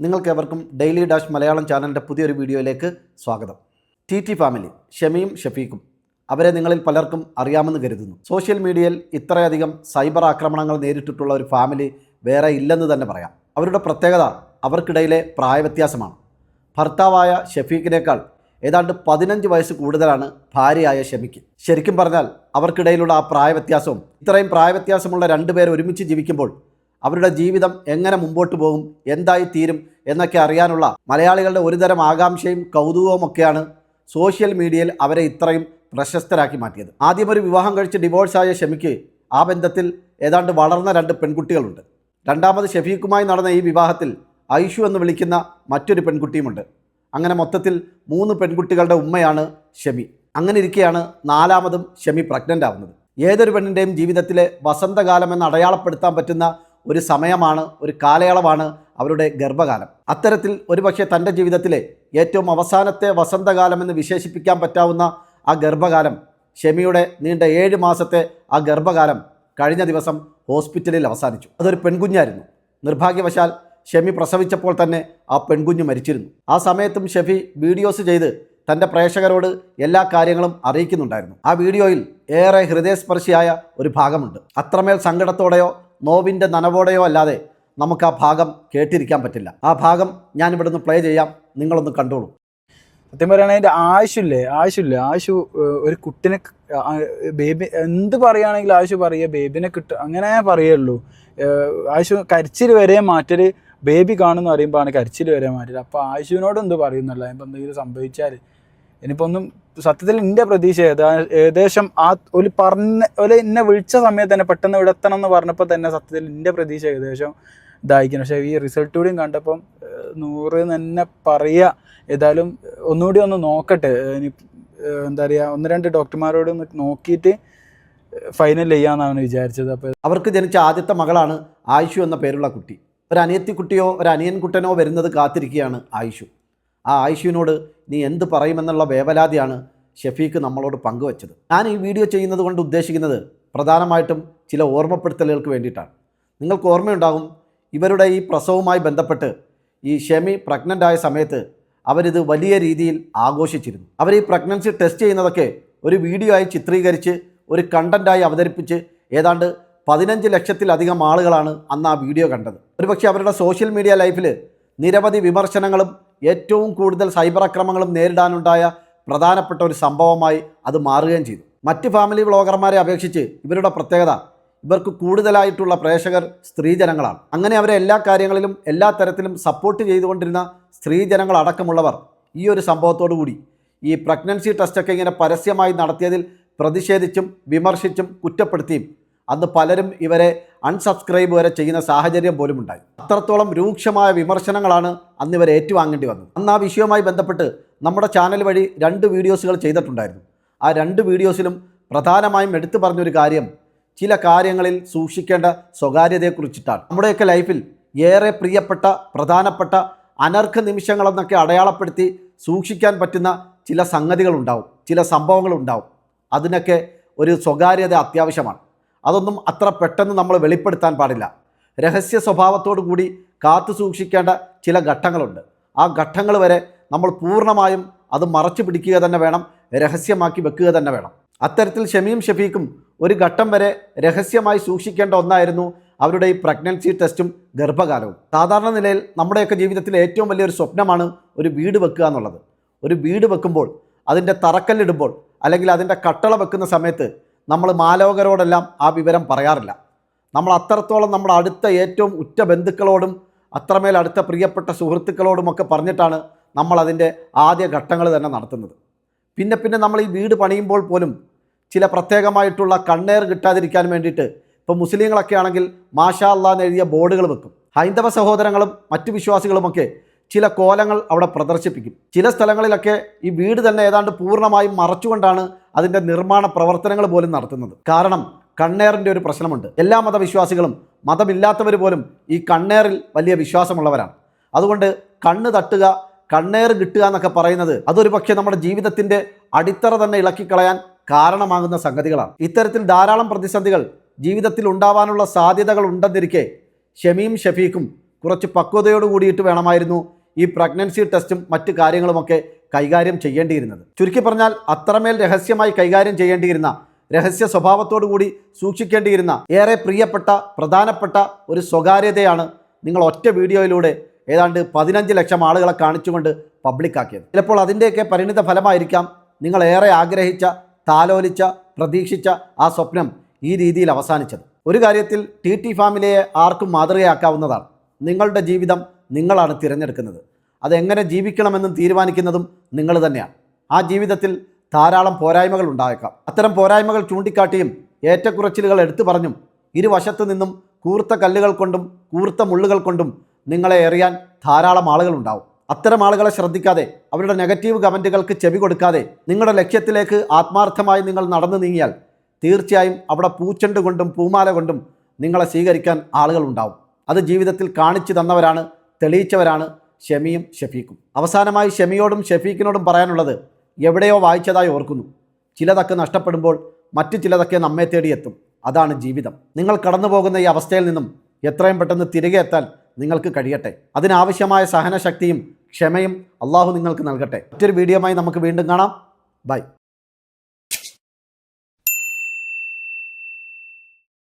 നിങ്ങൾക്ക് എവർക്കും daily dash Malayalam ചാനലിന്റെ പുതിയൊരു വീഡിയോയിലേക്ക് സ്വാഗതം. ടി ടി ഫാമിലി ഷമിയും ഷഫീഖും അവരെ നിങ്ങളിൽ പലർക്കും അറിയാമെന്ന് കരുതുന്നു. സോഷ്യൽ മീഡിയയിൽ ഇത്രയധികം സൈബർ ആക്രമണങ്ങൾ നേരിട്ടിട്ടുള്ള ഒരു ഫാമിലി വേറെ ഇല്ലെന്ന് തന്നെ പറയാം. അവരുടെ പ്രത്യേകത അവർക്കിടയിലെ പ്രായവ്യത്യാസമാണ്. ഭർത്താവായ ഷഫീഖിനേക്കാൾ ഏതാണ്ട് പതിനഞ്ച് വയസ്സ് കൂടുതലാണ് ഭാര്യയായ ഷമിക്ക്. ശരിക്കും പറഞ്ഞാൽ അവർക്കിടയിലുള്ള ആ പ്രായവ്യത്യാസവും ഇത്രയും പ്രായവ്യത്യാസമുള്ള രണ്ടുപേർ ഒരുമിച്ച് ജീവിക്കുമ്പോൾ അവരുടെ ജീവിതം എങ്ങനെ മുമ്പോട്ട് പോകും എന്തായി തീരും എന്നൊക്കെ അറിയാനുള്ള മലയാളികളുടെ ഒരുതരം ആകാംക്ഷയും കൗതുകവും ഒക്കെയാണ് സോഷ്യൽ മീഡിയയിൽ അവരെ ഇത്രയും പ്രശസ്തരാക്കി മാറ്റിയത്. ആദ്യം ഒരു വിവാഹം കഴിച്ച് ഡിവോഴ്സായ ഷമിക്ക് ആ ബന്ധത്തിൽ ഏതാണ്ട് വളർന്ന രണ്ട് പെൺകുട്ടികളുണ്ട്. രണ്ടാമത് ഷഫീഖുമായി നടന്ന ഈ വിവാഹത്തിൽ ഐഷു എന്ന് വിളിക്കുന്ന മറ്റൊരു പെൺകുട്ടിയുമുണ്ട്. അങ്ങനെ മൊത്തത്തിൽ മൂന്ന് പെൺകുട്ടികളുടെ ഉമ്മയാണ് ഷമി. അങ്ങനെ ഇരിക്കെയാണ് നാലാമതും ഷമി പ്രഗ്നന്റ് ആവുന്നത്. ഏതൊരു പെണ്ണിന്റെയും ജീവിതത്തിലെ വസന്തകാലം എന്ന് അടയാളപ്പെടുത്താൻ പറ്റുന്ന ഒരു സമയമാണ് ഒരു കാലയളവാണ് അവരുടെ ഗർഭകാലം. അത്തരത്തിൽ ഒരുപക്ഷെ തന്റെ ജീവിതത്തിലെ ഏറ്റവും അവസാനത്തെ വസന്തകാലം എന്ന് വിശേഷിപ്പിക്കാൻ പറ്റാവുന്ന ആ ഗർഭകാലം ഷെമിയുടെ നീണ്ട ഏഴ് മാസത്തെ ആ ഗർഭകാലം കഴിഞ്ഞ ദിവസം ഹോസ്പിറ്റലിൽ അവസാനിച്ചു. അതൊരു പെൺകുഞ്ഞായിരുന്നു. നിർഭാഗ്യവശാൽ ഷെമി പ്രസവിച്ചപ്പോൾ തന്നെ ആ പെൺകുഞ്ഞ് മരിച്ചിരുന്നു. ആ സമയത്തും ഷെഫി വീഡിയോസ് ചെയ്ത് തന്റെ പ്രേക്ഷകരോട് എല്ലാ കാര്യങ്ങളും അറിയിക്കുന്നുണ്ടായിരുന്നു. ആ വീഡിയോയിൽ ഏറെ ഹൃദയസ്പർശിയായ ഒരു ഭാഗമുണ്ട്. അത്രമേൽ സങ്കടത്തോടെയോ നോവിന്റെ നനവോടെയോ അല്ലാതെ നമുക്ക് ആ ഭാഗം കേട്ടിരിക്കാൻ പറ്റില്ല. ആ ഭാഗം ഞാൻ ഇവിടുന്ന് പ്ലേ ചെയ്യാം. നിങ്ങളൊന്ന് കണ്ടോളൂ. സത്യം പറയുകയാണെങ്കിൽ അതിന്റെ ആശുല്ലേ ആശുല്ല ആശു ഒരു കുട്ടിനെ ബേബി എന്ത് പറയുകയാണെങ്കിൽ ആശു പറയുക. ബേബിനെ കിട്ടുക അങ്ങനെ പറയുള്ളൂ ആശു കരച്ചിൽ വരെ മാറ്റൽ ബേബി കാണുമെന്ന് പറയുമ്പോഴാണ് കരച്ചിൽ വരെ മാറ്റൽ അപ്പോൾ ആശുവിനോട് എന്ത് പറയുന്നല്ല ഇപ്പം എന്തെങ്കിലും സംഭവിച്ചാൽ ഇനിയിപ്പോൾ ഒന്നും സത്യത്തിൽ എന്റെ പ്രതീക്ഷ ഏകദേശം ആ ഒരു പറഞ്ഞ ഒരു എന്നെ വിളിച്ച സമയത്ത് തന്നെ പെട്ടെന്ന് ഇവിടെ എത്തണം എന്ന് പറഞ്ഞപ്പോൾ തന്നെ സത്യത്തിൽ എന്റെ പ്രതീക്ഷ ഏകദേശം ഇതായിരിക്കണം പക്ഷേ ഈ റിസൾട്ട് കൂടിയും കണ്ടപ്പം നൂറ് തന്നെ പറയുക ഏതായാലും ഒന്നുകൂടി ഒന്ന് നോക്കട്ടെ. ഇനി എന്താ പറയുക ഒന്ന് രണ്ട് ഡോക്ടർമാരോട് ഒന്ന് നോക്കിയിട്ട് ഫൈനൽ ചെയ്യാമെന്നാണ് വിചാരിച്ചത്. അപ്പോൾ അവർക്ക് ജനിച്ച ആദ്യത്തെ മകളാണ് ആയിഷു എന്ന പേരുള്ള കുട്ടി. ഒരു അനിയത്തി കുട്ടിയോ ഒരു അനിയൻ കുട്ടനോ വരുന്നത് കാത്തിരിക്കുകയാണ് ആയിഷു. ആ ആയിഷുവിനോട് നീ എന്ത് പറയുമെന്നുള്ള വേവലാതിയാണ് ഷഫീഖ് നമ്മളോട് പങ്കുവച്ചത്. ഞാൻ ഈ വീഡിയോ ചെയ്യുന്നത് കൊണ്ട് ഉദ്ദേശിക്കുന്നത് പ്രധാനമായിട്ടും ചില ഓർമ്മപ്പെടുത്തലുകൾക്ക് വേണ്ടിയിട്ടാണ്. നിങ്ങൾക്ക് ഓർമ്മയുണ്ടാകും ഇവരുടെ ഈ പ്രസവവുമായി ബന്ധപ്പെട്ട് ഈ ഷെമി പ്രഗ്നന്റ് ആയ സമയത്ത് അവരിത് വലിയ രീതിയിൽ ആഘോഷിച്ചിരുന്നു. അവർ ഈ പ്രഗ്നൻസി ടെസ്റ്റ് ചെയ്യുന്നതൊക്കെ ഒരു വീഡിയോ ആയി ചിത്രീകരിച്ച് ഒരു കണ്ടന്റായി അവതരിപ്പിച്ച് ഏതാണ്ട് പതിനഞ്ച് ലക്ഷത്തിലധികം ആളുകളാണ് അന്ന് ആ വീഡിയോ കണ്ടത്. ഒരുപക്ഷെ അവരുടെ സോഷ്യൽ മീഡിയ ലൈഫിൽ നിരവധി വിമർശനങ്ങളും ഏറ്റവും കൂടുതൽ സൈബർ അക്രമങ്ങളും നേരിടാനുണ്ടായ പ്രധാനപ്പെട്ട ഒരു സംഭവമായി അത് മാറുകയും ചെയ്തു. മറ്റ് ഫാമിലി വ്ളോഗർമാരെ അപേക്ഷിച്ച് ഇവരുടെ പ്രത്യേകത ഇവർക്ക് കൂടുതലായിട്ടുള്ള പ്രേക്ഷകർ സ്ത്രീജനങ്ങളാണ്. അങ്ങനെ അവരെ എല്ലാ കാര്യങ്ങളിലും എല്ലാ തരത്തിലും സപ്പോർട്ട് ചെയ്തുകൊണ്ടിരുന്ന സ്ത്രീജനങ്ങൾ അടക്കമുള്ളവർ ഈ ഒരു സംഭവത്തോടു കൂടി ഈ പ്രഗ്നൻസി ടെസ്റ്റൊക്കെ ഇങ്ങനെ പരസ്യമായി നടത്തിയതിൽ പ്രതിഷേധിച്ചും വിമർശിച്ചും കുറ്റപ്പെടുത്തിയും അന്ന് പലരും ഇവരെ അൺസബ്സ്ക്രൈബ് വരെ ചെയ്യുന്ന സാഹചര്യം പോലും ഉണ്ടായി അത്രത്തോളം രൂക്ഷമായ വിമർശനങ്ങളാണ് അന്ന് ഇവർ ഏറ്റുവാങ്ങേണ്ടി വന്നത്. അന്ന് ആ വിഷയവുമായി ബന്ധപ്പെട്ട് നമ്മുടെ ചാനൽ വഴി രണ്ട് വീഡിയോസുകൾ ചെയ്തിട്ടുണ്ടായിരുന്നു. ആ രണ്ട് വീഡിയോസിലും പ്രധാനമായും എടുത്തു പറഞ്ഞൊരു കാര്യം ചില കാര്യങ്ങളിൽ സൂക്ഷിക്കേണ്ട സ്വകാര്യതയെക്കുറിച്ചിട്ടാണ്. നമ്മുടെയൊക്കെ ലൈഫിൽ ഏറെ പ്രിയപ്പെട്ട പ്രധാനപ്പെട്ട അനർഘ നിമിഷങ്ങളെന്നൊക്കെ അടയാളപ്പെടുത്തി സൂക്ഷിക്കാൻ പറ്റുന്ന ചില സംഗതികളുണ്ടാവും. ചില സംഭവങ്ങളുണ്ടാവും. അതിനൊക്കെ ഒരു സ്വകാര്യത അത്യാവശ്യമാണ്. അതൊന്നും അത്ര പെട്ടെന്ന് നമ്മൾ വെളിപ്പെടുത്താൻ പാടില്ല. രഹസ്യ സ്വഭാവത്തോടു കൂടി കാത്തു സൂക്ഷിക്കേണ്ട ചില ഘട്ടങ്ങളുണ്ട്. ആ ഘട്ടങ്ങൾ വരെ നമ്മൾ പൂർണമായും അത് മറച്ചു പിടിക്കുക തന്നെ വേണം രഹസ്യമാക്കി വെക്കുക തന്നെ വേണം. അത്തരത്തിൽ ഷമിയും ഷഫീഖും ഒരു ഘട്ടം വരെ രഹസ്യമായി സൂക്ഷിക്കേണ്ട ഒന്നായിരുന്നു അവരുടെ ഈ പ്രഗ്നൻസി ടെസ്റ്റും ഗർഭകാലവും. സാധാരണ നിലയിൽ നമ്മുടെയൊക്കെ ജീവിതത്തിൽ ഏറ്റവും വലിയൊരു സ്വപ്നമാണ് ഒരു വീട് വെക്കുക എന്നുള്ളത്. ഒരു വീട് വെക്കുമ്പോൾ അതിന്റെ തറക്കല്ലിടുമ്പോൾ അല്ലെങ്കിൽ അതിന്റെ കട്ടള വെക്കുന്ന സമയത്ത് നമ്മൾ മാലോകരോടെല്ലാം ആ വിവരം പറയാറില്ല. നമ്മൾ അത്രത്തോളം നമ്മുടെ അടുത്ത ഏറ്റവും ഉറ്റ ബന്ധുക്കളോടും അത്രമേൽ അടുത്ത പ്രിയപ്പെട്ട സുഹൃത്തുക്കളോടുമൊക്കെ പറഞ്ഞിട്ടാണ് നമ്മൾ അതിന്റെ ആദ്യ ഘട്ടങ്ങൾ തന്നെ നടത്തുന്നത്. പിന്നെ പിന്നെ നമ്മൾ ഈ വീട് പണിയുമ്പോൾ പോലും ചില പ്രത്യേകമായിട്ടുള്ള കണ്ണേർ കിട്ടാതിരിക്കാൻ വേണ്ടിയിട്ട് ഇപ്പോൾ മുസ്ലിങ്ങളൊക്കെ ആണെങ്കിൽ മാഷാ അള്ളാ എന്ന് എഴുതിയ ബോർഡുകൾ വെക്കും. ഹൈന്ദവ സഹോദരങ്ങളും മറ്റു വിശ്വാസികളുമൊക്കെ ചില കോലങ്ങൾ അവിടെ പ്രദർശിപ്പിക്കും. ചില സ്ഥലങ്ങളിലൊക്കെ ഈ വീട് തന്നെ ഏതാണ്ട് പൂർണമായും മറച്ചുകൊണ്ടാണ് അതിന്റെ നിർമ്മാണ പ്രവർത്തനങ്ങൾ പോലും നടത്തുന്നത്. കാരണം കണ്ണേറിന്റെ ഒരു പ്രശ്നമുണ്ട്. എല്ലാ മതവിശ്വാസികളും മതമില്ലാത്തവർ പോലും ഈ കണ്ണേറിൽ വലിയ വിശ്വാസമുള്ളവരാണ്. അതുകൊണ്ട് കണ്ണ് തട്ടുക കണ്ണേർ കിട്ടുക എന്നൊക്കെ പറയുന്നത് അതൊരു പക്ഷേ നമ്മുടെ ജീവിതത്തിന്റെ അടിത്തറ തന്നെ ഇളക്കിക്കളയാൻ കാരണമാകുന്ന സംഗതികളാണ്. ഇത്തരത്തിൽ ധാരാളം പ്രതിസന്ധികൾ ജീവിതത്തിൽ ഉണ്ടാവാനുള്ള സാധ്യതകൾ ഉണ്ടെന്നിരിക്കെ ഷമീം ഷഫീഖും കുറച്ച് പക്വതയോട് കൂടിയിട്ട് വേണമായിരുന്നു ഈ പ്രഗ്നൻസി ടെസ്റ്റും മറ്റു കാര്യങ്ങളുമൊക്കെ കൈകാര്യം ചെയ്യേണ്ടിയിരുന്നത്. ചുരുക്കി പറഞ്ഞാൽ അത്രമേൽ രഹസ്യമായി കൈകാര്യം ചെയ്യേണ്ടിയിരുന്ന രഹസ്യ സ്വഭാവത്തോടു കൂടി സൂക്ഷിക്കേണ്ടിയിരുന്ന ഏറെ പ്രിയപ്പെട്ട പ്രധാനപ്പെട്ട ഒരു സ്വകാര്യതയാണ് നിങ്ങൾ ഒറ്റ വീഡിയോയിലൂടെ ഏതാണ്ട് പതിനഞ്ച് ലക്ഷം ആളുകളെ കാണിച്ചുകൊണ്ട് പബ്ലിക്കാക്കിയത്. ചിലപ്പോൾ അതിന്റെയൊക്കെ പരിണിത ഫലമായിരിക്കാം നിങ്ങൾ ഏറെ ആഗ്രഹിച്ച താലോലിച്ച പ്രതീക്ഷിച്ച ആ സ്വപ്നം ഈ രീതിയിൽ അവസാനിച്ചത്. ഒരു കാര്യത്തിൽ ടി ടി ഫാമിലിയെ ആർക്കും മാതൃകയാക്കാവുന്നതാണ്. നിങ്ങളുടെ ജീവിതം നിങ്ങളാണ് തിരഞ്ഞെടുക്കുന്നത്. അതെങ്ങനെ ജീവിക്കണമെന്നും തീരുമാനിക്കുന്നതും നിങ്ങൾ തന്നെയാണ്. ആ ജീവിതത്തിൽ ധാരാളം പോരായ്മകൾ ഉണ്ടായേക്കാം. അത്തരം പോരായ്മകൾ ചൂണ്ടിക്കാട്ടിയും ഏറ്റക്കുറച്ചിലുകൾ എടുത്തു പറഞ്ഞും ഇരുവശത്തു നിന്നും കൂർത്ത കല്ലുകൾ കൊണ്ടും കൂർത്ത മുള്ളുകൾ കൊണ്ടും നിങ്ങളെ എറിയാൻ ധാരാളം ആളുകളുണ്ടാവും അത്തരം ആളുകളെ ശ്രദ്ധിക്കാതെ അവരുടെ നെഗറ്റീവ് കമന്റുകൾക്ക് ചെവി കൊടുക്കാതെ നിങ്ങളുടെ ലക്ഷ്യത്തിലേക്ക് ആത്മാർത്ഥമായി നിങ്ങൾ നടന്നു നീങ്ങിയാൽ തീർച്ചയായും അവിടെ പൂച്ചെണ്ട് കൊണ്ടും പൂമാല കൊണ്ടും നിങ്ങളെ സ്വീകരിക്കാൻ ആളുകളുണ്ടാവും അത് ജീവിതത്തിൽ കാണിച്ചു തന്നവരാണ് തെളിയിച്ചവരാണ് ഷമിയും ഷെഫീക്കും അവസാനമായി ഷമിയോടും ഷെഫീക്കിനോടും പറയാനുള്ളത് എവിടെയോ വായിച്ചതായി ഓർക്കുന്നു. ചിലതൊക്കെ നഷ്ടപ്പെടുമ്പോൾ മറ്റു ചിലതൊക്കെ നമ്മെ തേടിയെത്തും അതാണ് ജീവിതം. നിങ്ങൾ കടന്നു പോകുന്ന ഈ അവസ്ഥയിൽ നിന്നും എത്രയും പെട്ടെന്ന് തിരികെ എത്താൻ നിങ്ങൾക്ക് കഴിയട്ടെ. അതിനാവശ്യമായ സഹനശക്തിയും ക്ഷമയും അള്ളാഹു നിങ്ങൾക്ക് നൽകട്ടെ. മറ്റൊരു വീഡിയോയുമായി നമുക്ക് വീണ്ടും കാണാം. ബൈ.